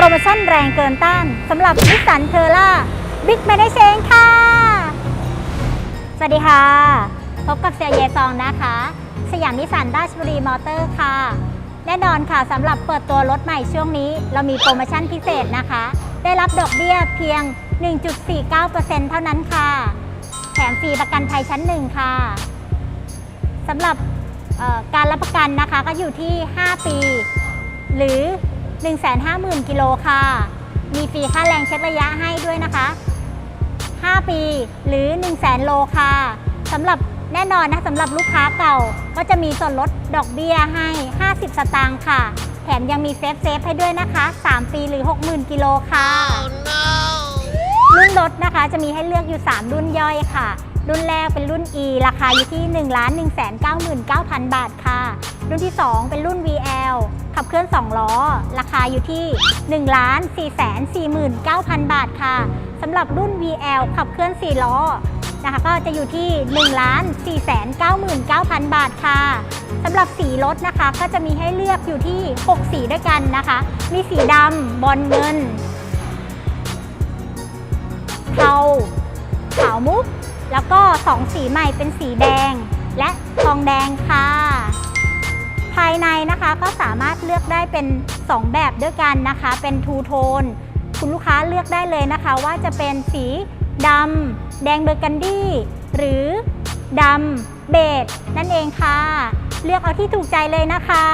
โปรโมชั่นแรงเกินต้านสำหรับนิสสันเทอร่าบิ๊กแมนเชงค่ะ สวัสดีค่ะ พบกับเซียเยซองนะคะ สยามนิสสันราชบุรีมอเตอร์ค่ะ แน่นอนค่ะสำหรับเปิดตัวรถใหม่ช่วงนี้ เรามีโปรโมชั่นพิเศษนะคะ ได้รับดอกเบี้ยเพียง 1.49%เท่านั้นค่ะ แถมฟรีประกันภัยชั้นหนึ่งค่ะสำหรับการรับประกันนะคะก็อยู่ที่ 5 ปี หรือ 150,000 กิโลค่ะ มีฟรีค่าแรงเช็คระยะให้ด้วยนะคะ 5 ปีหรือ 1 0 0 0 0 0 โลค่ะสำหรับแน่นอนนะสำหรับลูกค้าเก่าก็จะมีส่วนลดดอกเบี้ยให้ 50 สตางค์ค่ะ แถมยังมีเซฟเซฟให้ด้วยนะคะ 3 ปีหรือ 60,000 กิโลค่ะรุ่นรถนะคะจะมีให้เลือกอยู่ 3 รุ่นย่อยค่ะ รุ่นแรกเป็นรุ่น E ราคาอยู่ที่ 1 1 9 9 9 0 0 บาทค่ะ รุ่นที่ 2 เป็นรุ่น VL ขับเคลื่อน 2 ล้อ ราคาอยู่ที่ 1 4 4 9 0 0 0 บาทค่ะสำหรับรุ่น VL ขับเคลื่อน 4 ล้อนะคะก็จะอยู่ที่ 1 4 9 9 0 0 0บาทค่ะสำหรับสีรถนะคะก็จะมีให้เลือกอยู่ที่ 6 สีด้วยกันนะคะ มีสีดำบอลเงินเทาขาวมุก แล้วก็สองสีใหม่เป็นสีแดงและทองแดงค่ะามารถเลือกได้เป็น 2 แบบด้วยกันนะคะ เป็นทูโทนคุณลูกค้าเลือกได้เลยนะคะ ว่าจะเป็นสีดำแดงเบอร์กันดี้ หรือดำเบจนั่นเองค่ะ เลือกเอาที่ถูกใจเลยนะคะ